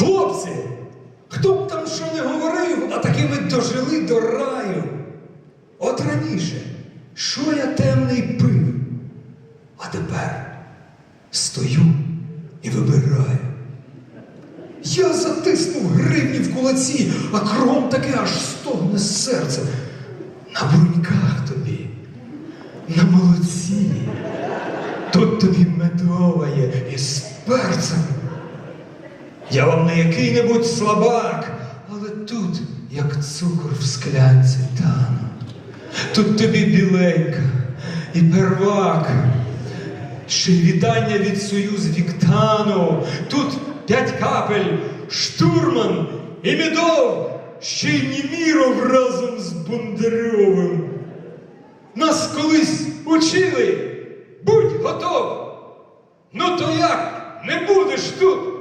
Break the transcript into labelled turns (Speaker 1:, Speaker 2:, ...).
Speaker 1: Хлопці, хто б там що не говорив, а такими дожили до раю. От раніше, що я темний пив, а тепер стою і вибираю. Я затиснув гривні в кулаці, а кром таке аж стогне серце. На бруньках тобі, на молоці. Тут тобі медова є із перцем. Я вам не який-небудь слабак, але тут, як цукор в склянці тану. Тут тобі біленька і первак. Ще й вітання від Союз Віктану. Тут п'ять капель, штурман і мідов, ще й Німіров разом з Бондарьовим. Нас колись учили, будь готов. Ну то як не будеш тут?